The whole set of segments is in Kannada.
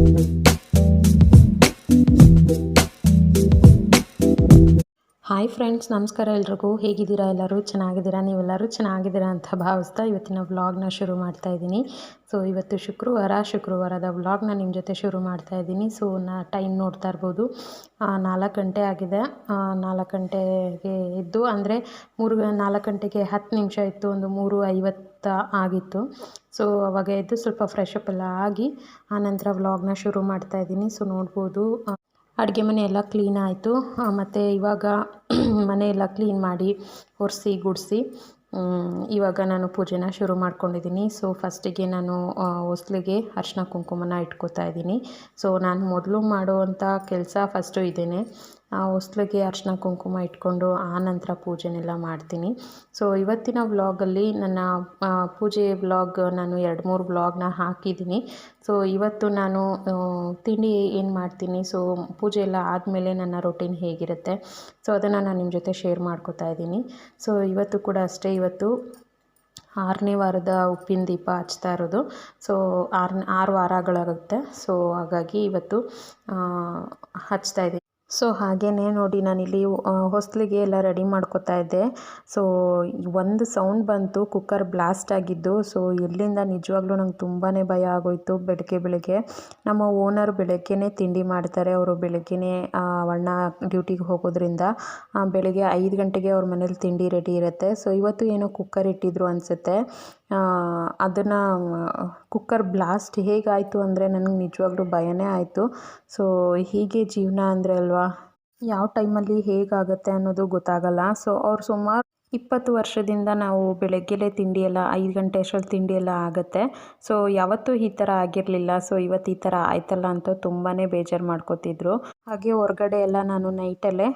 Thank you. ಹಾಯ್ ಫ್ರೆಂಡ್ಸ್ ನಮಸ್ಕಾರ ಎಲ್ರಿಗೂ. ಹೇಗಿದ್ದೀರಾ ಎಲ್ಲರೂ? ಚೆನ್ನಾಗಿದ್ದೀರಾ? ನೀವೆಲ್ಲರೂ ಚೆನ್ನಾಗಿದ್ದೀರಾ ಅಂತ ಭಾವಿಸ್ತಾ ಇವತ್ತಿನ ವ್ಲಾಗ್ನ ಶುರು ಮಾಡ್ತಾ ಇದ್ದೀನಿ. ಸೊ ಇವತ್ತು ಶುಕ್ರವಾರ, ಶುಕ್ರವಾರದ ವ್ಲಾಗ್ನ ನಿಮ್ಮ ಜೊತೆ ಶುರು ಮಾಡ್ತಾ ಇದ್ದೀನಿ. ಸೊ ನಾ ಟೈಮ್ ನೋಡ್ತಾ ಇರ್ಬೋದು. ನಾಲ್ಕು ಗಂಟೆ ಆಗಿದೆ. ನಾಲ್ಕು ಗಂಟೆಗೆ ಎದ್ದು, ಅಂದರೆ ಮೂರು, ನಾಲ್ಕು ಗಂಟೆಗೆ ಹತ್ತು ನಿಮಿಷ ಇತ್ತು, ಒಂದು ಮೂರು ಐವತ್ತು ಆಗಿತ್ತು. ಸೊ ಅವಾಗ ಎದ್ದು ಸ್ವಲ್ಪ ಫ್ರೆಶಪ್ ಎಲ್ಲ ಆಗಿ ಆನಂತರ ವ್ಲಾಗ್ನ ಶುರು ಮಾಡ್ತಾ ಇದ್ದೀನಿ. ಸೊ ನೋಡ್ಬೋದು. ಅಡುಗೆ ಮನೆ ಎಲ್ಲ ಕ್ಲೀನ್ ಆಯಿತು. ಮತ್ತು ಇವಾಗ ಮನೆ ಎಲ್ಲ ಕ್ಲೀನ್ ಮಾಡಿ ಒರೆಸಿ, ಗುಡಿಸಿ ಇವಾಗ ನಾನು ಪೂಜೆನ ಶುರು ಮಾಡ್ಕೊಂಡಿದ್ದೀನಿ. ಸೊ ಫಸ್ಟಿಗೆ ನಾನು ಹೊಸ್ಲಿಗೆ ಅರ್ಶಿನ ಕುಂಕುಮನ ಇಟ್ಕೋತಾ ಇದ್ದೀನಿ. ಸೊ ನಾನು ಮೊದಲು ಮಾಡುವಂಥ ಕೆಲಸ ಫಸ್ಟು ಇದೇನೆ ಹೊಸ್ಲಿಗೆ ಅರ್ಶಿನ ಕುಂಕುಮ ಇಟ್ಕೊಂಡು ಆ ನಂತರ ಪೂಜೆನೆಲ್ಲ ಮಾಡ್ತೀನಿ. ಸೊ ಇವತ್ತಿನ ವ್ಲಾಗಲ್ಲಿ ನನ್ನ ಪೂಜೆ ವ್ಲಾಗ್ ನಾನು ಎರಡು ಮೂರು ವ್ಲಾಗ್ನ ಹಾಕಿದ್ದೀನಿ. ಸೊ ಇವತ್ತು ನಾನು ತಿಂಡಿ ಏನು ಮಾಡ್ತೀನಿ? ಸೊ ಪೂಜೆ ಎಲ್ಲ ಆದಮೇಲೆ ನನ್ನ ರೊಟೀನ್ ಹೇಗಿರುತ್ತೆ? ಸೊ ಅದನ್ನು ನಾನು ನಿಮ್ಮ ಜೊತೆ ಶೇರ್ ಮಾಡ್ಕೋತಾ ಇದ್ದೀನಿ. ಸೊ ಇವತ್ತು ಕೂಡ ಅಷ್ಟೇ, ಇವತ್ತು ಆರನೇ ವಾರದ ಉಪ್ಪಿನ ದೀಪ ಹಚ್ತಾ ಇರೋದು. ಸೊ ಆರು ಆರು ವಾರಗಳಾಗುತ್ತೆ. ಸೊ ಹಾಗಾಗಿ ಇವತ್ತು ಹಚ್ತಾ ಇದ್ದೀನಿ. ಸೊ ಹಾಗೇ ನೋಡಿ ನಾನಿಲ್ಲಿ ಹೊಸ್ಲಿಗೆ ಎಲ್ಲ ರೆಡಿ ಮಾಡ್ಕೋತಾ ಇದ್ದೆ. ಸೊ ಒಂದು ಸೌಂಡ್ ಬಂತು, ಕುಕ್ಕರ್ ಬ್ಲಾಸ್ಟ್ ಆಗಿದ್ದು. ಸೊ ಎಲ್ಲಿಂದ ನಿಜವಾಗ್ಲೂ ನಂಗೆ ತುಂಬಾ ಭಯ ಆಗೋಯಿತು ಬೆಳಗ್ಗೆ ಬೆಳಗ್ಗೆ. ನಮ್ಮ ಓನರ್ ಬೆಳಗ್ಗೆನೇ ತಿಂಡಿ ಮಾಡ್ತಾರೆ. ಅವರು ಬೆಳಗ್ಗೆನೇ ಅಣ್ಣ ಡ್ಯೂಟಿಗೆ ಹೋಗೋದ್ರಿಂದ ಬೆಳಗ್ಗೆ ಐದು ಗಂಟೆಗೆ ಅವ್ರ ಮನೇಲಿ ತಿಂಡಿ ರೆಡಿ ಇರುತ್ತೆ. ಸೊ ಇವತ್ತು ಏನೋ ಕುಕ್ಕರ್ ಇಟ್ಟಿದ್ರು ಅನಿಸುತ್ತೆ. ಅದನ್ನು ಕುಕ್ಕರ್ ಬ್ಲಾಸ್ಟ್ ಹೇಗಾಯಿತು ಅಂದರೆ ನನಗೆ ನಿಜವಾಗ್ಲೂ ಭಯನೇ ಆಯಿತು. ಸೊ ಹೀಗೆ ಜೀವನ ಅಂದರೆ ಅಲ್ವಾ? ಯಾವ ಟೈಮಲ್ಲಿ ಹೇಗಾಗುತ್ತೆ ಅನ್ನೋದು ಗೊತ್ತಾಗಲ್ಲ. ಸೊ ಅವ್ರು ಸುಮಾರು ಇಪ್ಪತ್ತು ವರ್ಷದಿಂದ ನಾವು ಬೆಳಗ್ಗೆಲೇ ತಿಂಡಿ ಎಲ್ಲ, ಐದು ಗಂಟೆ ಅಷ್ಟರಲ್ಲಿ ತಿಂಡಿ ಎಲ್ಲ ಆಗುತ್ತೆ. ಸೊ ಯಾವತ್ತೂ ಈ ಥರ ಆಗಿರಲಿಲ್ಲ. ಸೊ ಇವತ್ತು ಈ ಥರ ಆಯ್ತಲ್ಲ ಅಂತ ತುಂಬಾ ಬೇಜಾರು ಮಾಡ್ಕೋತಿದ್ರು. ಹಾಗೆ ಹೊರಗಡೆ ಎಲ್ಲ ನಾನು ನೈಟಲ್ಲೇ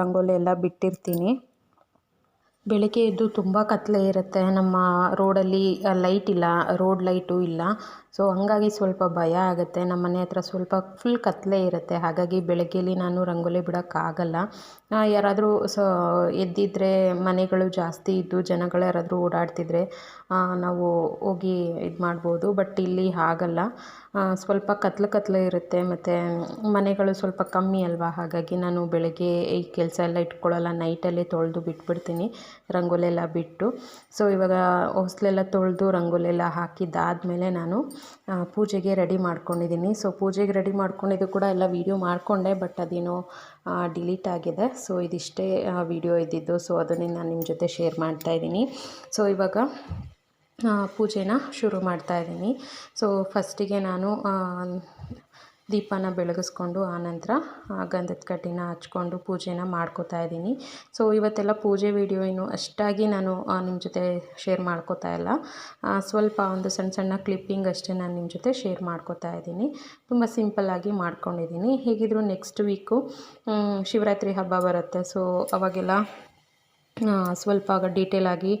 ರಂಗೋಲಿ ಎಲ್ಲ ಬಿಟ್ಟಿರ್ತೀನಿ. ಬೆಳಗ್ಗೆ ಎದ್ದು ತುಂಬ ಕತ್ತಲೆ ಇರುತ್ತೆ. ನಮ್ಮ ರೋಡಲ್ಲಿ ಲೈಟ್ ಇಲ್ಲ ರೋಡ್ ಲೈಟು ಇಲ್ಲ. ಸೊ ಹಂಗಾಗಿ ಸ್ವಲ್ಪ ಭಯ ಆಗುತ್ತೆ. ನಮ್ಮ ಮನೆ ಹತ್ರ ಸ್ವಲ್ಪ ಫುಲ್ ಕತ್ತಲೆ ಇರುತ್ತೆ. ಹಾಗಾಗಿ ಬೆಳಗ್ಗೆಲಿ ನಾನು ರಂಗೋಲಿ ಬಿಡೋಕ್ಕಾಗಲ್ಲ. ಯಾರಾದರೂ ಸೊ, ಎದ್ದಿದ್ರೆ ಮನೆಗಳು ಜಾಸ್ತಿ ಇದ್ದು ಜನಗಳು ಯಾರಾದರೂ ಓಡಾಡ್ತಿದ್ರೆ ನಾವು ಹೋಗಿ ಇದು ಮಾಡ್ಬೋದು. ಬಟ್ ಇಲ್ಲಿ ಹಾಗಲ್ಲ. ಸ್ವಲ್ಪ ಕತ್ಲು ಕತ್ಲು ಇರುತ್ತೆ. ಮತ್ತು ಮನೆಗಳು ಸ್ವಲ್ಪ ಕಮ್ಮಿ ಅಲ್ವಾ? ಹಾಗಾಗಿ ನಾನು ಬೆಳಗ್ಗೆ ಈ ಕೆಲಸ ಎಲ್ಲ ಇಟ್ಕೊಳ್ಳಲ್ಲ. ನೈಟಲ್ಲೇ ತೊಳೆದು ಬಿಟ್ಬಿಡ್ತೀನಿ. ರಂಗೋಲಿ ಎಲ್ಲ ಬಿಟ್ಟು. ಸೊ ಇವಾಗ ಹೊಸ್ಲೆಲ್ಲ ತೊಳೆದು ರಂಗೋಲಿ ಎಲ್ಲ ಹಾಕಿದ್ದಾದಮೇಲೆ ನಾನು ಪೂಜೆಗೆ ರೆಡಿ ಮಾಡ್ಕೊಂಡಿದ್ದೀನಿ. ಸೊ ಪೂಜೆಗೆ ರೆಡಿ ಮಾಡ್ಕೊಂಡಿದ್ದು ಕೂಡ ಎಲ್ಲ ವೀಡಿಯೋ ಮಾಡಿಕೊಂಡೆ ಬಟ್ ಅದೇನೋ ಡಿಲೀಟ್ ಆಗಿದೆ. ಸೊ ಇದಿಷ್ಟೇ ವೀಡಿಯೋ ಇದ್ದಿದ್ದು. ಸೊ ಅದನ್ನೇ ನಾನು ನಿಮ್ಮ ಜೊತೆ ಶೇರ್ ಮಾಡ್ತಾಯಿದ್ದೀನಿ ಸೊ ಇವಾಗ ಪೂಜೆನ ಶುರು ಮಾಡ್ತಾಯಿದ್ದೀನಿ ಸೊ ಫಸ್ಟಿಗೆ ನಾನು ದೀಪನ ಬೆಳಗಿಸ್ಕೊಂಡು ಆನಂತರ ಗಂಧದ ಕಟ್ಟಿನ ಹಚ್ಕೊಂಡು ಪೂಜೆನ ಮಾಡ್ಕೋತಾ ಇದ್ದೀನಿ. ಸೊ ಇವತ್ತೆಲ್ಲ ಪೂಜೆ ವಿಡಿಯೋ ಏನು ಅಷ್ಟಾಗಿ ನಾನು ನಿಮ್ಮ ಜೊತೆ ಶೇರ್ ಮಾಡ್ಕೋತಾ ಇಲ್ಲ. ಸ್ವಲ್ಪ ಒಂದು ಸಣ್ಣ ಸಣ್ಣ ಕ್ಲಿಪ್ಪಿಂಗ್ ಅಷ್ಟೇ ನಾನು ನಿಮ್ಮ ಜೊತೆ ಶೇರ್ ಮಾಡ್ಕೋತಾ ಇದ್ದೀನಿ. ತುಂಬ ಸಿಂಪಲ್ಲಾಗಿ ಮಾಡ್ಕೊಂಡಿದ್ದೀನಿ. ಹೇಗಿದ್ರು ನೆಕ್ಸ್ಟ್ ವೀಕು ಶಿವರಾತ್ರಿ ಹಬ್ಬ ಬರುತ್ತೆ. ಸೊ ಅವಾಗೆಲ್ಲ ಸ್ವಲ್ಪ ಡೀಟೇಲಾಗಿ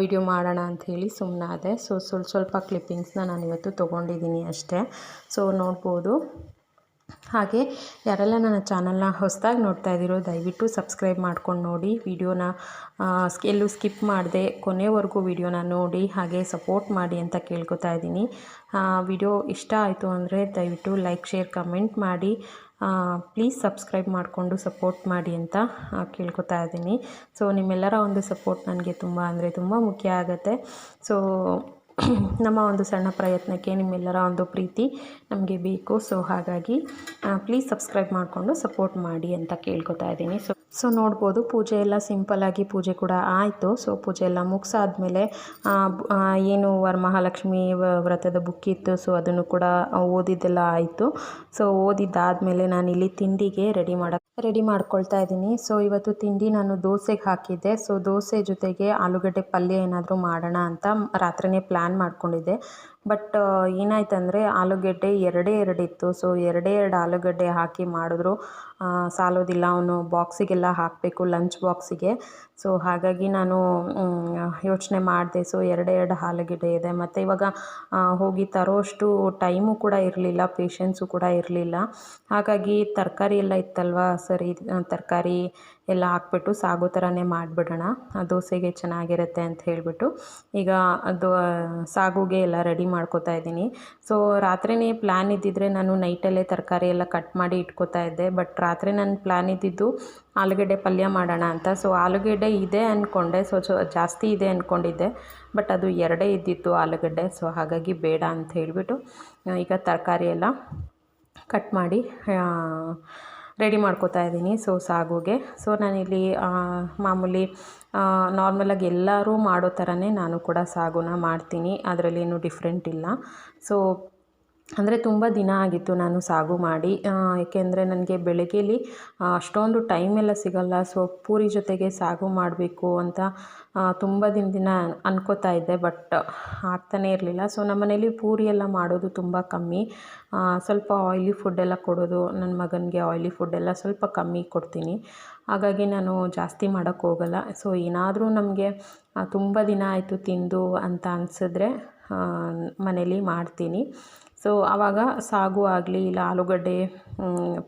ವಿಡಿಯೋ ಮಾಡೋಣ ಅಂಥೇಳಿ ಸುಮ್ಮನಾದೆ ಸೊ ಸ್ವಲ್ಪ ಸ್ವಲ್ಪ ಕ್ಲಿಪ್ಪಿಂಗ್ಸ್ನ ನಾನು ಇವತ್ತು ತೊಗೊಂಡಿದ್ದೀನಿ ಅಷ್ಟೇ. ಸೊ ನೋಡ್ಬೋದು. ಹಾಗೆ, ಯಾರೆಲ್ಲ ನನ್ನ ಚಾನಲ್ನ ಹೊಸದಾಗಿ ನೋಡ್ತಾ ಇದ್ದೀರೋ, ದಯವಿಟ್ಟು ಸಬ್ಸ್ಕ್ರೈಬ್ ಮಾಡ್ಕೊಂಡು ನೋಡಿ. ವಿಡಿಯೋನ ಎಲ್ಲೂ ಸ್ಕಿಪ್ ಮಾಡಿದೆ, ಕೊನೆವರೆಗೂ ವಿಡಿಯೋನ ನೋಡಿ, ಹಾಗೆ ಸಪೋರ್ಟ್ ಮಾಡಿ ಅಂತ ಕೇಳ್ಕೊತಾ ಇದ್ದೀನಿ. ವಿಡಿಯೋ ಇಷ್ಟ ಆಯಿತು ಅಂದರೆ ದಯವಿಟ್ಟು ಲೈಕ್ ಶೇರ್ ಕಮೆಂಟ್ ಮಾಡಿ. ಪ್ಲೀಸ್ ಸಬ್ಸ್ಕ್ರೈಬ್ ಮಾಡಿಕೊಂಡು ಸಪೋರ್ಟ್ ಮಾಡಿ ಅಂತ ಕೇಳ್ಕೊತಾ ಇದ್ದೀನಿ. ಸೊ ನಿಮ್ಮೆಲ್ಲರ ಒಂದು ಸಪೋರ್ಟ್ ನನಗೆ ತುಂಬ ಅಂದರೆ ತುಂಬ ಮುಖ್ಯ ಆಗುತ್ತೆ. ಸೊ ನಮ್ಮ ಒಂದು ಸಣ್ಣ ಪ್ರಯತ್ನಕ್ಕೆ ನಿಮ್ಮೆಲ್ಲರ ಒಂದು ಪ್ರೀತಿ ನಮಗೆ ಬೇಕು. ಸೊ ಹಾಗಾಗಿ ಪ್ಲೀಸ್ ಸಬ್ಸ್ಕ್ರೈಬ್ ಮಾಡಿಕೊಂಡು ಸಪೋರ್ಟ್ ಮಾಡಿ ಅಂತ ಕೇಳ್ಕೊತಾ ಇದ್ದೀನಿ. ಸೊ ಸೊ ನೋಡ್ಬೋದು, ಪೂಜೆ ಎಲ್ಲ ಸಿಂಪಲ್ಲಾಗಿ ಪೂಜೆ ಕೂಡ ಆಯಿತು. ಸೊ ಪೂಜೆ ಎಲ್ಲ ಮುಗಿಸಾದ್ಮೇಲೆ ಏನು ವರಮಹಾಲಕ್ಷ್ಮಿ ವ್ರತದ ಬುಕ್ ಇತ್ತು. ಸೊ ಅದನ್ನು ಕೂಡ ಓದಿದ್ದೆಲ್ಲ ಆಯಿತು. ಸೊ ಓದಿದ್ದಾದಮೇಲೆ ನಾನು ಇಲ್ಲಿ ತಿಂಡಿಗೆ ರೆಡಿ ಮಾಡೋಕ್ಕೆ ರೆಡಿ ಮಾಡ್ಕೊಳ್ತಾ ಇದ್ದೀನಿ. ಸೊ ಇವತ್ತು ತಿಂಡಿ ನಾನು ದೋಸೆಗೆ ಹಾಕಿದ್ದೆ. ಸೊ ದೋಸೆ ಜೊತೆಗೆ ಆಲೂಗಡ್ಡೆ ಪಲ್ಯ ಏನಾದರೂ ಮಾಡೋಣ ಅಂತ ರಾತ್ರಿಯೇ ಪ್ಲ್ಯಾನ್ ಮಾಡ್ಕೊಂಡಿದ್ದೆ. ಬಟ್ ಏನಾಯ್ತಂದರೆ ಆಲೂಗಡ್ಡೆ ಎರಡೇ ಎರಡಿತ್ತು. ಸೊ, ಎರಡೇ ಎರಡು ಆಲೂಗಡ್ಡೆ ಹಾಕಿ ಮಾಡಿದ್ರು. ಸಾಲೋದಿಲ್ಲ. ಅವನು ಬಾಕ್ಸಿಗೆಲ್ಲ ಹಾಕಬೇಕು, ಲಂಚ್ ಬಾಕ್ಸಿಗೆ. ಸೊ, ಹಾಗಾಗಿ ನಾನು ಯೋಚನೆ ಮಾಡಿದೆ. ಸೊ ಎರಡೆರಡು ಆಲೂಗಡ್ಡೆ ಇದೆ. ಮತ್ತು ಇವಾಗ ಹೋಗಿ ತರೋಷ್ಟು ಟೈಮು ಕೂಡ ಇರಲಿಲ್ಲ, ಪೇಷನ್ಸು ಕೂಡ ಇರಲಿಲ್ಲ. ಹಾಗಾಗಿ ತರಕಾರಿ ಎಲ್ಲ ಇತ್ತಲ್ವ? ಸರಿ ತರಕಾರಿ ಎಲ್ಲ ಹಾಕ್ಬಿಟ್ಟು ಸಾಗು ಥರನೇ ಮಾಡಿಬಿಡೋಣ. ದೋಸೆಗೆ ಚೆನ್ನಾಗಿರುತ್ತೆ ಅಂತ ಹೇಳಿಬಿಟ್ಟು. ಈಗ ಅದು ಸಾಗುಗೆ ಎಲ್ಲ ರೆಡಿ ಮಾಡ್ಕೋತಾ ಇದ್ದೀನಿ. ಸೊ ರಾತ್ರಿನೇ ಪ್ಲ್ಯಾನ್ ಇದ್ದಿದ್ರೆ ನಾನು ನೈಟಲ್ಲೇ ತರಕಾರಿ ಎಲ್ಲ ಕಟ್ ಮಾಡಿ ಇಟ್ಕೋತಾ ಇದ್ದೆ. ಬಟ್ ರಾತ್ರಿ ನನ್ನ ಪ್ಲ್ಯಾನ್ ಇದ್ದಿದ್ದು ಆಲೂಗಡ್ಡೆ ಪಲ್ಯ ಮಾಡೋಣ ಅಂತ. ಸೊ ಆಲೂಗಡ್ಡೆ ಇದೆ ಅಂದ್ಕೊಂಡೆ ಸೊ ಜಾಸ್ತಿ ಇದೆ ಅಂದ್ಕೊಂಡಿದ್ದೆ ಬಟ್ ಅದು ಎರಡೇ ಇದ್ದಿತ್ತು ಆಲೂಗಡ್ಡೆ. ಸೊ ಹಾಗಾಗಿ ಬೇಡ ಅಂತ ಹೇಳಿಬಿಟ್ಟು ಈಗ ತರಕಾರಿ ಎಲ್ಲ ಕಟ್ ಮಾಡಿ ರೆಡಿ ಮಾಡ್ಕೋತಾ ಇದ್ದೀನಿ. ಸೊ ಸಾಗುಗೆ. ಸೊ ನಾನಿಲ್ಲಿ ಮಾಮೂಲಿ ನಾರ್ಮಲಾಗಿ ಎಲ್ಲರೂ ಮಾಡೋ ಥರನೇ ನಾನು ಕೂಡ ಸಾಗುನ ಮಾಡ್ತೀನಿ. ಅದರಲ್ಲೇನು ಡಿಫ್ರೆಂಟ್ ಇಲ್ಲ. ಸೊ ಅಂದರೆ ತುಂಬ ದಿನ ಆಗಿತ್ತು ನಾನು ಸಾಗು ಮಾಡಿ ಏಕೆಂದರೆ ನನಗೆ ಬೆಳಗ್ಗೆಲಿ ಅಷ್ಟೊಂದು ಟೈಮ್ ಎಲ್ಲ ಸಿಗಲ್ಲ. ಸೊ ಪೂರಿ ಜೊತೆಗೆ ಸಾಗು ಮಾಡಬೇಕು ಅಂತ ತುಂಬ ದಿನದಿಂದ ಅನ್ಕೋತಾ ಇದ್ದೆ ಬಟ್ ಆಗ್ತಾನೇ ಇರಲಿಲ್ಲ. ಸೊ ನಮ್ಮನೇಲಿ ಪೂರಿ ಎಲ್ಲ ಮಾಡೋದು ತುಂಬ ಕಮ್ಮಿ. ಸ್ವಲ್ಪ ಆಯ್ಲಿ ಫುಡ್ಡೆಲ್ಲ ಕೊಡೋದು, ನನ್ನ ಮಗನಿಗೆ ಆಯ್ಲಿ ಫುಡ್ಡೆಲ್ಲ ಸ್ವಲ್ಪ ಕಮ್ಮಿ ಕೊಡ್ತೀನಿ. ಹಾಗಾಗಿ ನಾನು ಜಾಸ್ತಿ ಮಾಡೋಕ್ಕೆ ಹೋಗಲ್ಲ. ಸೊ ಏನಾದರೂ ನಮಗೆ ತುಂಬ ದಿನ ಆಯಿತು ತಿಂದು ಅಂತ ಅನಿಸಿದ್ರೆ ಮನೇಲಿ ಮಾಡ್ತೀನಿ. ಸೊ ಆವಾಗ ಸಾಗು ಆಗಲಿ, ಇಲ್ಲ ಆಲೂಗಡ್ಡೆ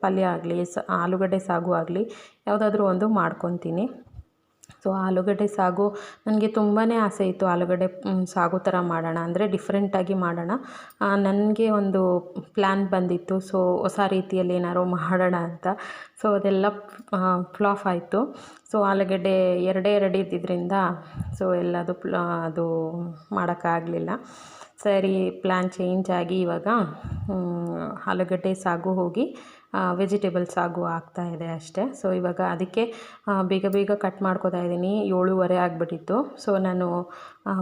ಪಲ್ಯ ಆಗಲಿ, ಸ, ಆಲೂಗಡ್ಡೆ ಸಾಗು ಆಗಲಿ, ಯಾವುದಾದ್ರೂ ಒಂದು ಮಾಡ್ಕೊತೀನಿ. ಸೊ ಆಲೂಗಡ್ಡೆ ಸಾಗು, ನನಗೆ ತುಂಬಾ ಆಸೆ ಇತ್ತು ಆಲೂಗಡ್ಡೆ ಸಾಗು ಥರ ಮಾಡೋಣ, ಅಂದರೆ ಡಿಫ್ರೆಂಟಾಗಿ ಮಾಡೋಣ. ನನಗೆ ಒಂದು ಪ್ಲ್ಯಾನ್ ಬಂದಿತ್ತು. ಸೊ ಹೊಸ ರೀತಿಯಲ್ಲಿ ಏನಾದ್ರು ಮಾಡೋಣ ಅಂತ. ಸೊ ಅದೆಲ್ಲ ಫ್ಲಾಫ್ ಆಯಿತು. ಸೊ ಆಲೂಗಡ್ಡೆ ಎರಡೇ ಎರಡು ಇದ್ದಿದ್ದರಿಂದ ಸೊ ಎಲ್ಲದು ಪ್ಲ, ಅದು ಮಾಡೋಕ್ಕಾಗಲಿಲ್ಲ ಸರಿ ಪ್ಲ್ಯಾನ್ ಚೇಂಜ್ ಆಗಿ ಇವಾಗ ಆಲೂಗಡ್ಡೆ ಸಾಗು ಹೋಗಿ ವೆಜಿಟೇಬಲ್ ಸಾಗು ಆಗ್ತಾ ಇದೆ ಅಷ್ಟೇ. ಸೊ ಇವಾಗ ಅದಕ್ಕೆ ಬೇಗ ಬೇಗ ಕಟ್ ಮಾಡ್ಕೋತಾ ಇದ್ದೀನಿ. ಏಳುವರೆ ಆಗಿಬಿಟ್ಟಿತ್ತು. ಸೊ ನಾನು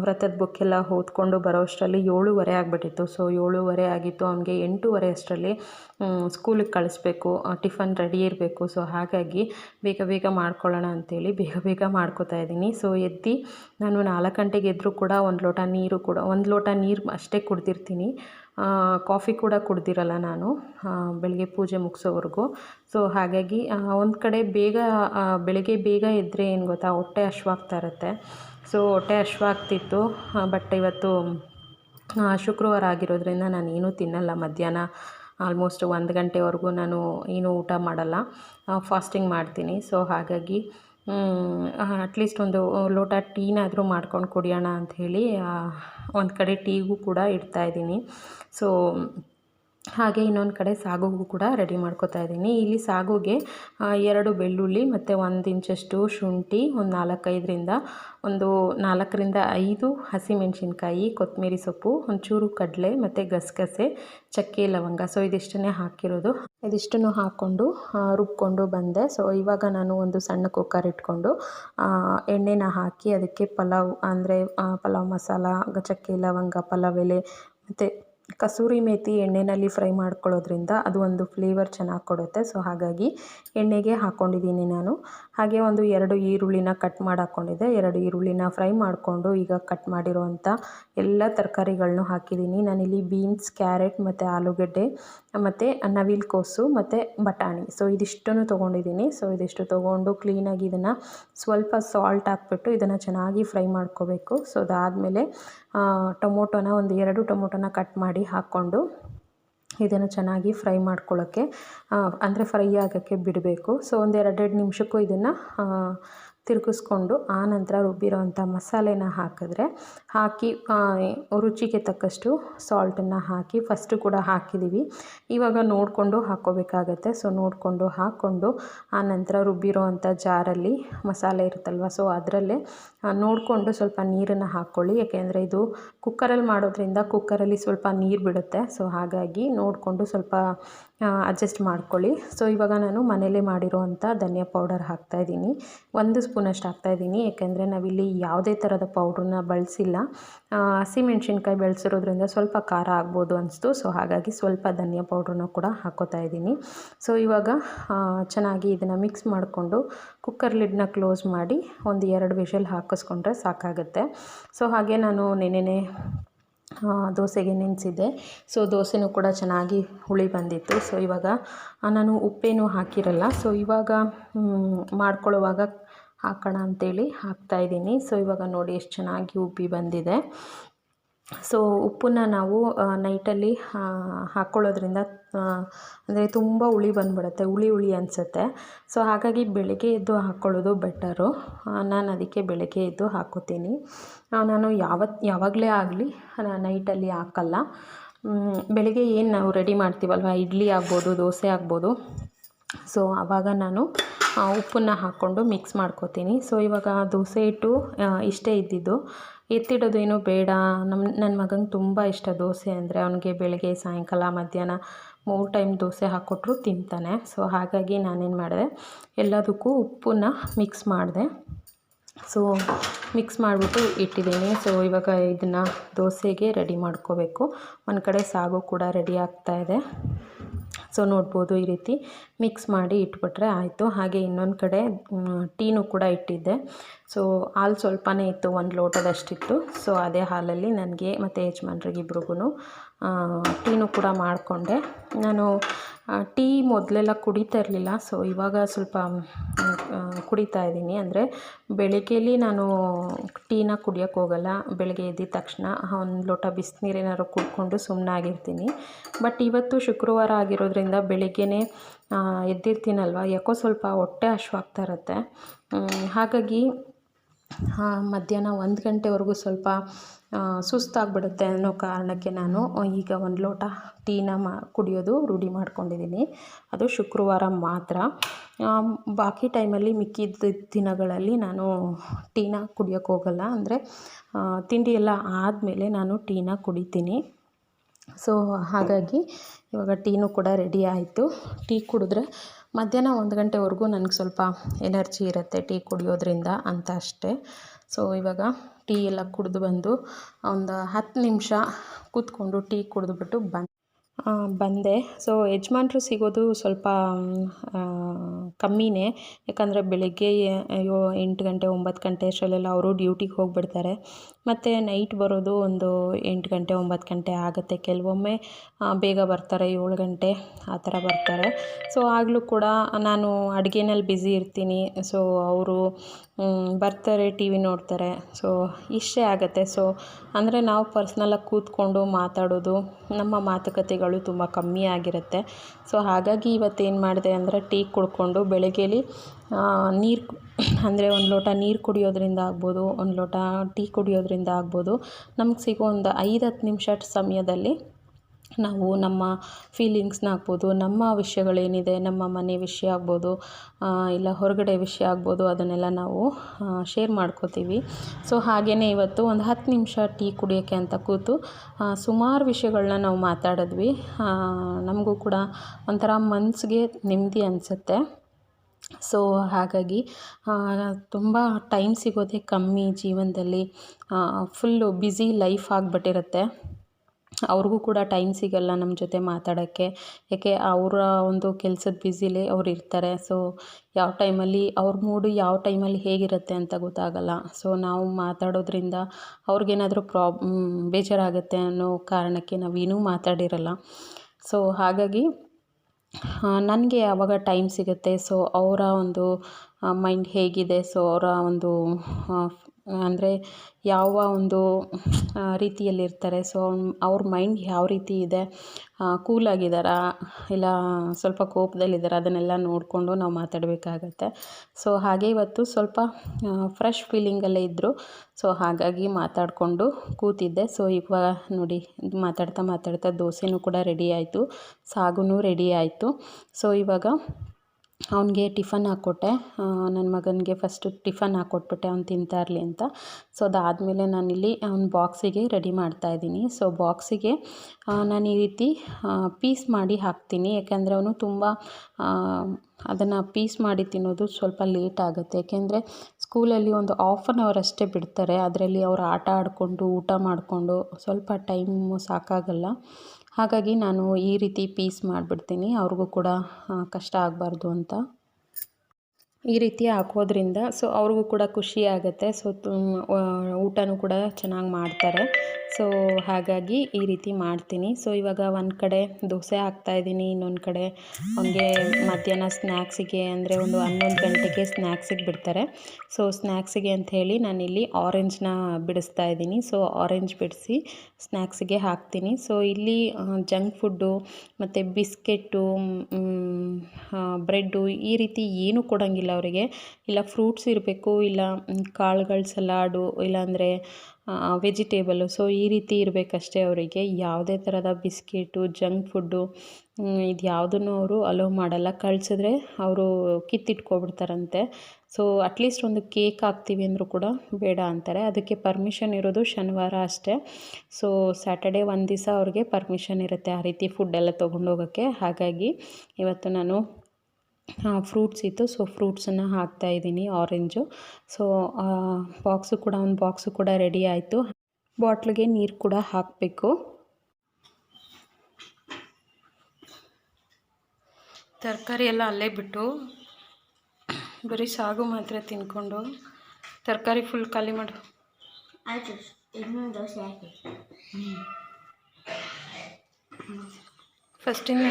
ವ್ರತದ ಬುಕ್ಕೆಲ್ಲ ಓದ್ಕೊಂಡು ಬರೋ ಅಷ್ಟರಲ್ಲಿ ಏಳುವರೆ ಆಗಿಬಿಟ್ಟಿತ್ತು. ಸೊ ಏಳುವರೆ ಆಗಿತ್ತು. ಅವನಿಗೆ ಎಂಟೂವರೆ ಅಷ್ಟರಲ್ಲಿ ಸ್ಕೂಲಿಗೆ ಕಳಿಸ್ಬೇಕು ಟಿಫನ್ ರೆಡಿ ಇರಬೇಕು. ಸೊ ಹಾಗಾಗಿ ಬೇಗ ಬೇಗ ಮಾಡ್ಕೊಳ್ಳೋಣ ಅಂತೇಳಿ ಬೇಗ ಬೇಗ ಮಾಡ್ಕೋತಾ ಇದ್ದೀನಿ. ಸೊ ಎದ್ದು ನಾನು ನಾಲ್ಕು ಗಂಟೆಗೆ ಎದ್ದರೂ ಕೂಡ ಒಂದು ಲೋಟ ನೀರು ಕೂಡ, ಒಂದು ಲೋಟ ನೀರು ಅಷ್ಟೇ ಕುಡ್ದಿರ್ತೀನಿ. ಕಾಫಿ ಕೂಡ ಕುಡ್ದಿರಲ್ಲ ನಾನು ಬೆಳಗ್ಗೆ ಪೂಜೆ ಮುಗಿಸೋವರೆಗೂ. ಸೊ ಹಾಗಾಗಿ ಒಂದು ಕಡೆ ಬೇಗ ಬೆಳಗ್ಗೆ ಬೇಗ ಇದ್ದರೆ ಏನು ಗೊತ್ತಾ, ಹೊಟ್ಟೆ ಹಶ್ವಾಗ್ತಾ ಇರುತ್ತೆ. ಸೊ ಹೊಟ್ಟೆ ಹಶ್ವಾಗ್ತಿತ್ತು ಬಟ್ ಇವತ್ತು ಶುಕ್ರವಾರ ಆಗಿರೋದ್ರಿಂದ ನಾನು ಏನೂ ತಿನ್ನಲ್ಲ. ಮಧ್ಯಾಹ್ನ ಆಲ್ಮೋಸ್ಟ್ ಒಂದು ಗಂಟೆವರೆಗೂ ನಾನು ಏನೂ ಊಟ ಮಾಡಲ್ಲ. ಫಾಸ್ಟಿಂಗ್ ಮಾಡ್ತೀನಿ. ಸೊ ಹಾಗಾಗಿ ಅಟ್ಲೀಸ್ಟ್ ಒಂದು ಲೋಟ ಟೀನಾದರೂ ಮಾಡ್ಕೊಂಡು ಕುಡಿಯೋಣ ಅಂಥೇಳಿ ಒಂದು ಕಡೆ ಟೀಗೂ ಕೂಡ ಇಡ್ತಾಯಿದ್ದೀನಿ ಸೊ ಹಾಗೆ ಇನ್ನೊಂದು ಕಡೆ ಸಾಗುಗೂ ಕೂಡ ರೆಡಿ ಮಾಡ್ಕೋತಾ ಇದ್ದೀನಿ. ಇಲ್ಲಿ ಸಾಗುಗೆ ಎರಡು ಬೆಳ್ಳುಳ್ಳಿ ಮತ್ತು ಒಂದು ಇಂಚಷ್ಟು ಶುಂಠಿ, ಒಂದು ನಾಲ್ಕೈದರಿಂದ, ಒಂದು ನಾಲ್ಕರಿಂದ ಐದು ಹಸಿಮೆಣಸಿನ್ಕಾಯಿ ಕೊತ್ತಂಬರಿ ಸೊಪ್ಪು, ಒಂಚೂರು ಕಡಲೆ ಮತ್ತು ಗಸಗಸೆ, ಚಕ್ಕೆ ಲವಂಗ. ಸೊ ಇದಿಷ್ಟನ್ನೇ ಹಾಕಿರೋದು. ಇದಿಷ್ಟನ್ನು ಹಾಕ್ಕೊಂಡು ರುಬ್ಕೊಂಡು ಬಂದೆ. ಸೊ ಇವಾಗ ನಾನು ಒಂದು ಸಣ್ಣ ಕುಕ್ಕರ್ ಇಟ್ಕೊಂಡು ಎಣ್ಣೆನ ಹಾಕಿ ಅದಕ್ಕೆ ಪಲಾವ್, ಅಂದರೆ ಪಲಾವ್ ಮಸಾಲ, ಚಕ್ಕೆ ಲವಂಗ, ಪಲಾವ್ ಎಲೆ ಮತ್ತು ಕಸೂರಿ ಮೇಥಿ ಎಣ್ಣೆಯಲ್ಲಿ ಫ್ರೈ ಮಾಡ್ಕೊಳ್ಳೋದ್ರಿಂದ ಅದು ಒಂದು ಫ್ಲೇವರ್ ಚೆನ್ನಾಗಿ ಕೊಡುತ್ತೆ. ಸೊ, ಹಾಗಾಗಿ ಎಣ್ಣೆಗೆ ಹಾಕ್ಕೊಂಡಿದ್ದೀನಿ ನಾನು. ಹಾಗೆ ಒಂದು ಎರಡು ಈರುಳ್ಳಿನ ಕಟ್ ಮಾಡಿ ಹಾಕ್ಕೊಂಡಿದ್ದೆ ಎರಡು ಈರುಳ್ಳಿನ ಫ್ರೈ ಮಾಡಿಕೊಂಡು ಈಗ ಕಟ್ ಮಾಡಿರೋವಂಥ ಎಲ್ಲ ತರಕಾರಿಗಳನ್ನೂ ಹಾಕಿದ್ದೀನಿ. ನಾನಿಲ್ಲಿ ಬೀನ್ಸ್, ಕ್ಯಾರೆಟ್ ಮತ್ತು ಆಲೂಗಡ್ಡೆ ಮತ್ತು ನವಿಲ್ ಕೋಸು ಮತ್ತು ಬಟಾಣಿ. ಸೊ ಇದಿಷ್ಟನ್ನು ತೊಗೊಂಡಿದ್ದೀನಿ ಸೊ ಇದಿಷ್ಟು ತೊಗೊಂಡು ಕ್ಲೀನಾಗಿ ಇದನ್ನು ಸ್ವಲ್ಪ ಸಾಲ್ಟ್ ಹಾಕ್ಬಿಟ್ಟು ಇದನ್ನು ಚೆನ್ನಾಗಿ ಫ್ರೈ ಮಾಡ್ಕೋಬೇಕು. ಸೊ ಅದಾದಮೇಲೆ ಟೊಮೊಟೊನ ಒಂದು ಎರಡು ಟೊಮೊಟೊನ ಕಟ್ ಮಾಡಿ ಹಾಕ್ಕೊಂಡು ಇದನ್ನು ಚೆನ್ನಾಗಿ ಫ್ರೈ ಮಾಡ್ಕೊಳ್ಳೋಕ್ಕೆ ಅಂದರೆ ಫ್ರೈ ಆಗೋಕ್ಕೆ ಬಿಡಬೇಕು. ಸೊ ಒಂದು ಎರಡೆರಡು ನಿಮಿಷಕ್ಕೂ ಇದನ್ನು ತಿರುಗಿಸ್ಕೊಂಡು ಆ ನಂತರ ರುಬ್ಬಿರೋವಂಥ ಮಸಾಲೆನ ಹಾಕಿದ್ರೆ ಹಾಕಿ ರುಚಿಗೆ ತಕ್ಕಷ್ಟು ಸಾಲ್ಟನ್ನು ಹಾಕಿ ಫಸ್ಟು ಕೂಡ ಹಾಕಿದ್ದೀವಿ. ಇವಾಗ ನೋಡಿಕೊಂಡು ಹಾಕ್ಕೋಬೇಕಾಗತ್ತೆ. ಸೊ ನೋಡಿಕೊಂಡು ಹಾಕ್ಕೊಂಡು ಆ ನಂತರ ರುಬ್ಬಿರೋವಂಥ ಜಾರಲ್ಲಿ ಮಸಾಲೆ ಇರುತ್ತಲ್ವ ಸೊ ಅದರಲ್ಲೇ ನೋಡಿಕೊಂಡು ಸ್ವಲ್ಪ ನೀರನ್ನು ಹಾಕ್ಕೊಳ್ಳಿ ಯಾಕೆಂದರೆ ಇದು ಕುಕ್ಕರಲ್ಲಿ ಮಾಡೋದ್ರಿಂದ ಕುಕ್ಕರಲ್ಲಿ ಸ್ವಲ್ಪ ನೀರು ಬಿಡುತ್ತೆ. ಸೊ ಹಾಗಾಗಿ ನೋಡಿಕೊಂಡು ಸ್ವಲ್ಪ ಅಡ್ಜಸ್ಟ್ ಮಾಡ್ಕೊಳ್ಳಿ. ಸೊ ಇವಾಗ ನಾನು ಮನೇಲೇ ಮಾಡಿರೋವಂಥ ಧನಿಯಾ ಪೌಡರ್ ಹಾಕ್ತಾಯಿದ್ದೀನಿ ಒಂದು ಸ್ಪೂನಷ್ಟು ಹಾಕ್ತಾಯಿದ್ದೀನಿ ಯಾಕೆಂದರೆ ನಾವಿಲ್ಲಿ ಯಾವುದೇ ಥರದ ಪೌಡ್ರನ್ನ ಬಳಸಿಲ್ಲ. ಹಸಿಮೆಣ್ಸಿನ್ಕಾಯಿ ಬೆಳೆಸಿರೋದ್ರಿಂದ ಸ್ವಲ್ಪ ಖಾರ ಆಗ್ಬೋದು ಅನಿಸ್ತು. ಸೊ ಹಾಗಾಗಿ ಸ್ವಲ್ಪ ಧನಿಯಾ ಪೌಡ್ರನ್ನ ಕೂಡ ಹಾಕೋತಾ ಇದ್ದೀನಿ. ಸೊ ಇವಾಗ ಚೆನ್ನಾಗಿ ಇದನ್ನು ಮಿಕ್ಸ್ ಮಾಡಿಕೊಂಡು ಕುಕ್ಕರ್ ಲಿಡ್ನ ಕ್ಲೋಸ್ ಮಾಡಿ ಒಂದು ಎರಡು ವಿಷಲ್ ಹಾಕಿಸ್ಕೊಂಡ್ರೆ ಸಾಕಾಗುತ್ತೆ. ಸೊ ಹಾಗೆ ನಾನು ನೆನೆನೆ ದೋಸೆಗೆ ನೆನೆಸಿದ್ದೆ. ಸೊ ದೋಸೆನೂ ಕೂಡ ಚೆನ್ನಾಗಿ ಹುಳಿ ಬಂದಿತ್ತು. ಸೊ ಇವಾಗ ನಾನು ಉಪ್ಪೇನು ಹಾಕಿರಲ್ಲ. ಸೊ ಇವಾಗ ಮಾಡ್ಕೊಳ್ಳುವಾಗ ಹಾಕೋಣ ಅಂತೇಳಿ ಹಾಕ್ತಾಯಿದ್ದೀನಿ ಸೊ ಇವಾಗ ನೋಡಿ ಎಷ್ಟು ಚೆನ್ನಾಗಿ ಉಬ್ಬಿ ಬಂದಿದೆ. ಸೊ ಉಪ್ಪನ್ನ ನಾವು ನೈಟಲ್ಲಿ ಹಾಕ್ಕೊಳ್ಳೋದ್ರಿಂದ ಅಂದರೆ ತುಂಬ ಹುಳಿ ಬಂದುಬಿಡತ್ತೆ, ಹುಳಿ ಹುಳಿ ಅನಿಸುತ್ತೆ. ಸೊ ಹಾಗಾಗಿ ಬೆಳಗ್ಗೆ ಎದ್ದು ಹಾಕ್ಕೊಳ್ಳೋದು ಬೆಟರು ನಾನು ಅದಕ್ಕೆ ಬೆಳಗ್ಗೆ ಎದ್ದು ಹಾಕೋತೀನಿ. ನಾನು ಯಾವತ್ತು ಯಾವಾಗಲೇ ಆಗಲಿ ನೈಟಲ್ಲಿ ಹಾಕಲ್ಲ. ಬೆಳಗ್ಗೆ ಏನು ನಾವು ರೆಡಿ ಮಾಡ್ತೀವಲ್ವ? ಇಡ್ಲಿ ಆಗ್ಬೋದು, ದೋಸೆ ಆಗ್ಬೋದು. ಸೊ ಆವಾಗ ನಾನು ಉಪ್ಪನ್ನು ಹಾಕ್ಕೊಂಡು ಮಿಕ್ಸ್ ಮಾಡ್ಕೋತೀನಿ. ಸೊ ಇವಾಗ ದೋಸೆ ಹಿಟ್ಟು ಇಷ್ಟೇ ಇದ್ದಿದ್ದು. ಎತ್ತಿಡೋದು ಏನು ಬೇಡ. ನಮ್ಮ ನನ್ನ ಮಗಂಗೆ ತುಂಬ ಇಷ್ಟ ದೋಸೆ ಅಂದರೆ ಅವನಿಗೆ ಬೆಳಗ್ಗೆ, ಸಾಯಂಕಾಲ, ಮಧ್ಯಾಹ್ನ ಮೂರು ಟೈಮ್ ದೋಸೆ ಹಾಕ್ಕೊಟ್ರು ತಿಂತಾನೆ. ಸೊ, ಹಾಗಾಗಿ ನಾನೇನು ಮಾಡಿದೆ, ಎಲ್ಲದಕ್ಕೂ ಉಪ್ಪನ್ನ ಮಿಕ್ಸ್ ಮಾಡಿದೆ. ಸೊ, ಮಿಕ್ಸ್ ಮಾಡಿಬಿಟ್ಟು ಇಟ್ಟಿದ್ದೀನಿ. ಸೊ, ಇವಾಗ ಇದನ್ನು ದೋಸೆಗೆ ರೆಡಿ ಮಾಡ್ಕೋಬೇಕು. ಒಂದು ಕಡೆ ಸಾಗು ಕೂಡ ರೆಡಿ ಆಗ್ತಾಯಿದೆ ಸೊ ನೋಡ್ಬೋದು ಈ ರೀತಿ ಮಿಕ್ಸ್ ಮಾಡಿ ಇಟ್ಬಿಟ್ರೆ ಆಯಿತು. ಹಾಗೆ ಇನ್ನೊಂದು ಕಡೆ ಟೀನು ಕೂಡ ಇಟ್ಟಿದ್ದೆ. ಸೊ ಹಾಲು ಸ್ವಲ್ಪನೇ ಇತ್ತು, ಒಂದು ಲೋಟದಷ್ಟಿತ್ತು. ಸೊ ಅದೇ ಹಾಲಲ್ಲಿ ನನಗೆ ಮತ್ತು ಯಜಮಾನ್ರಿಗೆ ಇಬ್ರಿಗೂ ಟೀನು ಕೂಡ ಮಾಡಿಕೊಂಡೆ. ನಾನು ಟೀ ಮೊದಲೆಲ್ಲ ಕುಡಿತಾ ಇರಲಿಲ್ಲ. ಸೊ ಇವಾಗ ಸ್ವಲ್ಪ ಕುಡಿತಾ ಇದ್ದೀನಿ. ಅಂದರೆ ಬೆಳಗ್ಗೆಲಿ ನಾನು ಟೀನ ಕುಡಿಯೋಕ್ಕೆ ಹೋಗಲ್ಲ. ಬೆಳಗ್ಗೆ ಎದ್ದಿದ ತಕ್ಷಣ ಒಂದು ಲೋಟ ಬಿಸಿನೀರೇನಾದ್ರು ಕುಡ್ಕೊಂಡು ಸುಮ್ಮನಾಗಿರ್ತೀನಿ ಬಟ್ ಇವತ್ತು ಶುಕ್ರವಾರ ಆಗಿರೋದ್ರಿಂದ ಬೆಳಗ್ಗೆನೇ ಎದ್ದಿರ್ತೀನಲ್ವ? ಯಾಕೋ ಸ್ವಲ್ಪ ಹೊಟ್ಟೆ ಹಶ್ವಾಗ್ತಾ ಇರುತ್ತೆ. ಹಾಗಾಗಿ ಮಧ್ಯಾಹ್ನ ಒಂದು ಗಂಟೆವರೆಗೂ ಸ್ವಲ್ಪ ಸುಸ್ತಾಗಿಬಿಡುತ್ತೆ ಅನ್ನೋ ಕಾರಣಕ್ಕೆ ನಾನು ಈಗ ಒಂದು ಲೋಟ ಟೀನ ಮಾ, ಕುಡಿಯೋದು ರೂಢಿ ಮಾಡ್ಕೊಂಡಿದ್ದೀನಿ. ಅದು ಶುಕ್ರವಾರ ಮಾತ್ರ. ಬಾಕಿ ಟೈಮಲ್ಲಿ ಮಿಕ್ಕಿದ ದಿನಗಳಲ್ಲಿ ನಾನು ಟೀನ ಕುಡಿಯೋಕ್ಕೆ ಹೋಗಲ್ಲ. ಅಂದರೆ ತಿಂಡಿ ಎಲ್ಲ ಆದಮೇಲೆ ನಾನು ಟೀನ ಕುಡಿತೀನಿ. ಸೊ, ಹಾಗಾಗಿ ಇವಾಗ ಟೀನು ಕೂಡ ರೆಡಿ ಆಯಿತು. ಟೀ ಕುಡಿದ್ರೆ ಮಧ್ಯಾಹ್ನ ಒಂದು ಗಂಟೆವರೆಗೂ ನನಗೆ ಸ್ವಲ್ಪ ಎನರ್ಜಿ ಇರುತ್ತೆ ಟೀ ಕುಡಿಯೋದ್ರಿಂದ ಅಂತ ಅಷ್ಟೇ. ಸೊ ಇವಾಗ ಟೀ ಎಲ್ಲ ಕುಡಿದು ಬಂದು ಒಂದು ಹತ್ತು ನಿಮಿಷ ಕೂತ್ಕೊಂಡು ಟೀ ಕುಡಿದ್ಬಿಟ್ಟು ಬಂದು. ಬಂದೆ. ಸೊ ಯಜಮಾನ್ರು ಸಿಗೋದು ಸ್ವಲ್ಪ ಕಮ್ಮಿನೇ. ಯಾಕಂದರೆ ಬೆಳಿಗ್ಗೆ ಅಯ್ಯೋ, ಎಂಟು ಗಂಟೆ, ಒಂಬತ್ತು ಗಂಟೆ ಅಷ್ಟರಲ್ಲೆಲ್ಲ ಅವರು ಡ್ಯೂಟಿಗೆ ಹೋಗಿಬಿಡ್ತಾರೆ. ಮತ್ತು ನೈಟ್ ಬರೋದು ಒಂದು ಎಂಟು ಗಂಟೆ, ಒಂಬತ್ತು ಗಂಟೆ ಆಗುತ್ತೆ. ಕೆಲವೊಮ್ಮೆ ಬೇಗ ಬರ್ತಾರೆ, ಏಳು ಗಂಟೆ ಆ ಥರ ಬರ್ತಾರೆ. ಸೊ ಆಗಲೂ ಕೂಡ ನಾನು ಅಡುಗೆನಲ್ಲಿ ಬ್ಯುಸಿ ಇರ್ತೀನಿ. ಸೊ ಅವರು ಬರ್ತಾರೆ ಟಿ ವಿ ನೋಡ್ತಾರೆ. ಸೊ ಇಷ್ಟೇ ಆಗುತ್ತೆ. ಸೊ ಅಂದರೆ ನಾವು ಪರ್ಸ್ನಲಾಗಿ ಕೂತ್ಕೊಂಡು ಮಾತಾಡೋದು, ನಮ್ಮ ಮಾತುಕತೆಗಳು ತುಂಬ ಕಮ್ಮಿ ಆಗಿರುತ್ತೆ. ಸೊ ಹಾಗಾಗಿ ಇವತ್ತೇನು ಮಾಡಿದೆ ಅಂದರೆ ಟೀ ಕುಡ್ಕೊಂಡು ಬೆಳಗ್ಗೆಲಿ ನೀರು ಅಂದರೆ ಒಂದು ಲೋಟ ನೀರು ಕುಡಿಯೋದ್ರಿಂದ ಆಗ್ಬೋದು, ಒಂದು ಲೋಟ ಟೀ ಕುಡಿಯೋದ್ರಿಂದ ಆಗ್ಬೋದು. ನಮ್ಗೆ ಸಿಗೋ ಒಂದು ಐದು ಹತ್ತು ನಿಮಿಷ ಸಮಯದಲ್ಲಿ ನಾವು ನಮ್ಮ ಫೀಲಿಂಗ್ಸ್ನ ಆಗ್ಬೋದು, ನಮ್ಮ ವಿಷಯಗಳೇನಿದೆ, ನಮ್ಮ ಮನೆ ವಿಷಯ ಆಗ್ಬೋದು ಇಲ್ಲ ಹೊರಗಡೆ ವಿಷಯ ಆಗ್ಬೋದು, ಅದನ್ನೆಲ್ಲ ನಾವು ಶೇರ್ ಮಾಡ್ಕೋತೀವಿ. ಸೊ ಹಾಗೇ ಇವತ್ತು ಒಂದು ಹತ್ತು ನಿಮಿಷ ಟೀ ಕುಡಿಯೋಕ್ಕೆ ಅಂತ ಕೂತು ಸುಮಾರು ವಿಷಯಗಳನ್ನ ನಾವು ಮಾತಾಡಿದ್ವಿ. ನಮಗೂ ಕೂಡ ಒಂಥರ ಮನಸ್ಸಿಗೆ ನೆಮ್ಮದಿ ಅನಿಸುತ್ತೆ. ಸೊ ಹಾಗಾಗಿ ತುಂಬ ಟೈಮ್ ಸಿಗೋದೇ ಕಮ್ಮಿ ಜೀವನದಲ್ಲಿ. ಫುಲ್ಲು ಬ್ಯುಸಿ ಲೈಫ್ ಆಗಿಬಿಟ್ಟಿರುತ್ತೆ. ಅವ್ರಿಗೂ ಕೂಡ ಟೈಮ್ ಸಿಗಲ್ಲ ನಮ್ಮ ಜೊತೆ ಮಾತಾಡೋಕ್ಕೆ. ಯಾಕೆ, ಅವರ ಒಂದು ಕೆಲಸದ ಬ್ಯುಸಿಲೇ ಅವ್ರು ಇರ್ತಾರೆ. ಸೊ ಯಾವ ಟೈಮಲ್ಲಿ ಅವ್ರ ಮೂಡು ಯಾವ ಟೈಮಲ್ಲಿ ಹೇಗಿರುತ್ತೆ ಅಂತ ಗೊತ್ತಾಗಲ್ಲ. ಸೊ ನಾವು ಮಾತಾಡೋದ್ರಿಂದ ಅವ್ರಿಗೇನಾದರೂ ಪ್ರಾಬ್ ಬೇಜಾರಾಗುತ್ತೆ ಅನ್ನೋ ಕಾರಣಕ್ಕೆ ನಾವೇನೂ ಮಾತಾಡಿರಲ್ಲ. ಸೊ ಹಾಗಾಗಿ ನನಗೆ ಯಾವಾಗ ಟೈಮ್ ಸಿಗುತ್ತೆ. ಸೊ ಅವರ ಒಂದು ಮೈಂಡ್ ಹೇಗಿದೆ. ಸೊ ಅವರ ಒಂದು ಅಂದರೆ ಯಾವ ಒಂದು ರೀತಿಯಲ್ಲಿರ್ತಾರೆ. ಸೊ ಅವ್ರ ಮೈಂಡ್ ಯಾವ ರೀತಿ ಇದೆ ಕೂಲಾಗಿದ್ದಾರಾ ಇಲ್ಲ ಸ್ವಲ್ಪ ಕೋಪದಲ್ಲಿದ್ದಾರಾ ಅದನ್ನೆಲ್ಲ ನೋಡಿಕೊಂಡು ನಾವು ಮಾತಾಡಬೇಕಾಗತ್ತೆ. ಸೊ, ಹಾಗೆ ಇವತ್ತು ಸ್ವಲ್ಪ ಫ್ರೆಶ್ ಫೀಲಿಂಗಲ್ಲೇ ಇದ್ದರು ಸೊ, ಹಾಗಾಗಿ ಮಾತಾಡಿಕೊಂಡು ಕೂತಿದ್ದೆ. ಸೊ, ಇವಾಗ ನೋಡಿ, ಮಾತಾಡ್ತಾ ಮಾತಾಡ್ತಾ ದೋಸೆನೂ ಕೂಡ ರೆಡಿ ಆಯಿತು, ಸಾಗುನೂ ರೆಡಿ ಆಯಿತು. ಸೊ, ಇವಾಗ ಅವನಿಗೆ ಟಿಫನ್ ಹಾಕ್ಕೊಟ್ಟೆ. ನನ್ನ ಮಗನಿಗೆ ಫಸ್ಟು ಟಿಫನ್ ಹಾಕ್ಕೊಟ್ಬಿಟ್ಟೆ, ಅವ್ನು ತಿಂತಾ ಇರಲಿ ಅಂತ. ಸೊ ಅದಾದಮೇಲೆ ನಾನಿಲ್ಲಿ ಅವ್ನ ಬಾಕ್ಸಿಗೆ ರೆಡಿ ಮಾಡ್ತಾಯಿದ್ದೀನಿ ಸೊ ಬಾಕ್ಸಿಗೆ ನಾನು ಈ ರೀತಿ ಪೀಸ್ ಮಾಡಿ ಹಾಕ್ತೀನಿ. ಯಾಕೆಂದರೆ ಅವನು ತುಂಬ ಅದನ್ನು ಪೀಸ್ ಮಾಡಿ ತಿನ್ನೋದು ಸ್ವಲ್ಪ ಲೇಟ್ ಆಗುತ್ತೆ. ಯಾಕೆಂದರೆ ಸ್ಕೂಲಲ್ಲಿ ಒಂದು ಆಫ್ ಆನ್ ಅವರ್ ಅಷ್ಟೇ ಬಿಡ್ತಾರೆ. ಅದರಲ್ಲಿ ಅವರು ಆಟ ಆಡಿಕೊಂಡು, ಊಟ ಮಾಡಿಕೊಂಡು ಸ್ವಲ್ಪ ಟೈಮು ಸಾಕಾಗಲ್ಲ. ಹಾಗಾಗಿ ನಾನು ಈ ರೀತಿ ಪೀಸ್ ಮಾಡಿಬಿಡ್ತೀನಿ. ಅವ್ರಿಗೂ ಕೂಡ ಕಷ್ಟ ಆಗಬಾರ್ದು ಅಂತ. ಈ ರೀತಿ ಹಾಕೋದ್ರಿಂದ, ಸೊ ಅವ್ರಿಗೂ ಕೂಡ ಖುಷಿ ಆಗುತ್ತೆ. ಸೊ ಊಟನೂ ಕೂಡ ಚೆನ್ನಾಗಿ ಮಾಡ್ತಾರೆ. ಸೊ ಹಾಗಾಗಿ ಈ ರೀತಿ ಮಾಡ್ತೀನಿ. ಸೊ ಇವಾಗ ಒಂದು ಕಡೆ ದೋಸೆ ಹಾಕ್ತಾಯಿದ್ದೀನಿ ಇನ್ನೊಂದು ಕಡೆ ಅವನಿಗೆ ಮಧ್ಯಾಹ್ನ ಸ್ನ್ಯಾಕ್ಸಿಗೆ ಅಂದರೆ ಒಂದು ಹನ್ನೊಂದು ಗಂಟೆಗೆ ಸ್ನ್ಯಾಕ್ಸಿಗೆ ಬಿಡ್ತಾರೆ. ಸೊ ಸ್ನ್ಯಾಕ್ಸಿಗೆ ಅಂತ ಹೇಳಿ ನಾನಿಲ್ಲಿ ಆರೆಂಜ್ನ ಬಿಡಿಸ್ತಾ ಇದ್ದೀನಿ. ಸೊ ಆರೆಂಜ್ ಬಿಡಿಸಿ ಸ್ನ್ಯಾಕ್ಸಿಗೆ ಹಾಕ್ತೀನಿ. ಸೊ ಇಲ್ಲಿ ಜಂಕ್ ಫುಡ್ಡು ಮತ್ತು ಬಿಸ್ಕೆಟ್ಟು ಬ್ರೆಡ್ಡು ಈ ರೀತಿ ಏನೂ ಕೊಡೋಂಗಿಲ್ಲ ಅವರಿಗೆ. ಇಲ್ಲ ಫ್ರೂಟ್ಸ್ ಇರಬೇಕು, ಇಲ್ಲ ಕಾಳುಗಳು ಸಲಾಡು ಇಲ್ಲಾಂದರೆ ವೆಜಿಟೇಬಲು ಸೊ ಈ ರೀತಿ ಇರಬೇಕಷ್ಟೇ ಅವರಿಗೆ. ಯಾವುದೇ ಥರದ ಬಿಸ್ಕೆಟು ಜಂಕ್ ಫುಡ್ಡು ಇದು ಯಾವುದನ್ನು ಅವರು ಅಲೋ ಮಾಡಲ್ಲ. ಕಳಿಸಿದ್ರೆ ಅವರು ಕಿತ್ತಿಟ್ಕೊಬಿಡ್ತಾರಂತೆ. ಸೊ ಅಟ್ಲೀಸ್ಟ್ ಒಂದು ಕೇಕ್ ಹಾಕ್ತೀವಿ ಅಂದರೂ ಕೂಡ ಬೇಡ ಅಂತಾರೆ. ಅದಕ್ಕೆ ಪರ್ಮಿಷನ್ ಇರೋದು ಶನಿವಾರ ಅಷ್ಟೇ. ಸೊ ಸ್ಯಾಟರ್ಡೆ ಒಂದು ದಿವಸ ಅವ್ರಿಗೆ ಪರ್ಮಿಷನ್ ಇರುತ್ತೆ ಆ ರೀತಿ ಫುಡ್ಡೆಲ್ಲ ತೊಗೊಂಡೋಗೋಕ್ಕೆ. ಹಾಗಾಗಿ ಇವತ್ತು ನಾನು ಫ್ರೂಟ್ಸ್ ಇತ್ತು. ಸೊ ಫ್ರೂಟ್ಸನ್ನು ಹಾಕ್ತಾಯಿದ್ದೀನಿ ಆರೆಂಜು ಸೊ ಬಾಕ್ಸು ಕೂಡ ಒಂದು ಬಾಕ್ಸು ಕೂಡ ರೆಡಿ ಆಯಿತು. ಬಾಟ್ಲಿಗೆ ನೀರು ಕೂಡ ಹಾಕಬೇಕು. ತರಕಾರಿ ಎಲ್ಲ ಅಲ್ಲೇ ಬಿಟ್ಟು ಬರೀ ಸಾಗು ಮಾತ್ರ ತಿನ್ಕೊಂಡು ತರಕಾರಿ ಫುಲ್ ಖಾಲಿ ಮಾಡು. ಆಯಿತು ಇನ್ನೊಂದು ದೋಸೆ ಹಾಕಿ. ಫಸ್ಟಿನ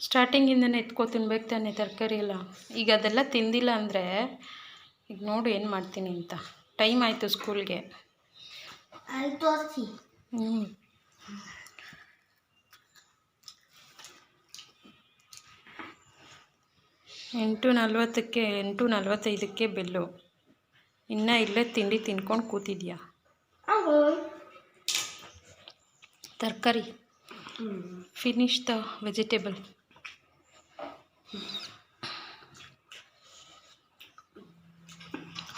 ಸ್ಟಾರ್ಟಿಂಗಿಂದನೇ ಎತ್ಕೊ ತಿನ್ಬೇಕು ತಾನೆ ತರಕಾರಿ ಎಲ್ಲ. ಈಗ ಅದೆಲ್ಲ ತಿಂದಿಲ್ಲ ಅಂದರೆ ಈಗ ನೋಡು ಏನು ಮಾಡ್ತೀನಿ ಅಂತ. ಟೈಮ್ ಆಯಿತು ಸ್ಕೂಲ್ಗೆ. ಹ್ಞೂ ಎಂಟು ನಲ್ವತ್ತಕ್ಕೆ ಎಂಟು ನಲ್ವತ್ತೈದಕ್ಕೆ ಬೆಲ್ಲು. ಇನ್ನೂ ಇಲ್ಲೇ ತಿಂಡಿ ತಿನ್ಕೊಂಡು ಕೂತಿದ್ಯಾ? ತರಕಾರಿ. ಫಿನಿಶ್ ದ ವೆಜಿಟೇಬಲ್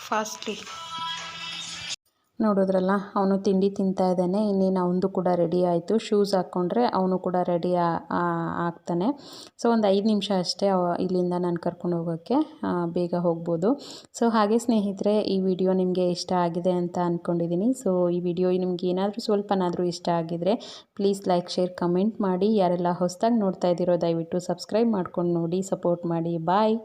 फास्टली ನೋಡಿದ್ರಲ್ಲ, ಅವನು ತಿಂಡಿ ತಿಂತಾ ಇದ್ದಾನೆ, ಇನ್ನೇನು ಅವನದು ಕೂಡ ರೆಡಿ ಆಯಿತು. ಶೂಸ್ ಹಾಕ್ಕೊಂಡ್ರೆ ಅವನು ಕೂಡ ರೆಡಿ ಆಗ್ತಾನೆ. ಸೊ ಒಂದು ಐದು ನಿಮಿಷ ಅಷ್ಟೇ ಇಲ್ಲಿಂದ ನಾನು ಕರ್ಕೊಂಡು ಹೋಗೋಕ್ಕೆ ಬೇಗ ಹೋಗ್ಬೋದು. ಸೊ ಹಾಗೆ ಸ್ನೇಹಿತರೆ, ಈ ವಿಡಿಯೋ ನಿಮಗೆ ಇಷ್ಟ ಆಗಿದೆ ಅಂತ ಅಂದ್ಕೊಂಡಿದ್ದೀನಿ ಸೊ ಈ ವಿಡಿಯೋ ನಿಮ್ಗೆ ಏನಾದರೂ ಸ್ವಲ್ಪನಾದರೂ ಇಷ್ಟ ಆಗಿದರೆ ಪ್ಲೀಸ್ ಲೈಕ್ ಶೇರ್ ಕಮೆಂಟ್ ಮಾಡಿ. ಯಾರೆಲ್ಲ ಹೊಸದಾಗಿ ನೋಡ್ತಾ ಇದ್ದೀರೋ ದಯವಿಟ್ಟು ಸಬ್ಸ್ಕ್ರೈಬ್ ಮಾಡ್ಕೊಂಡು ನೋಡಿ ಸಪೋರ್ಟ್ ಮಾಡಿ. ಬಾಯ್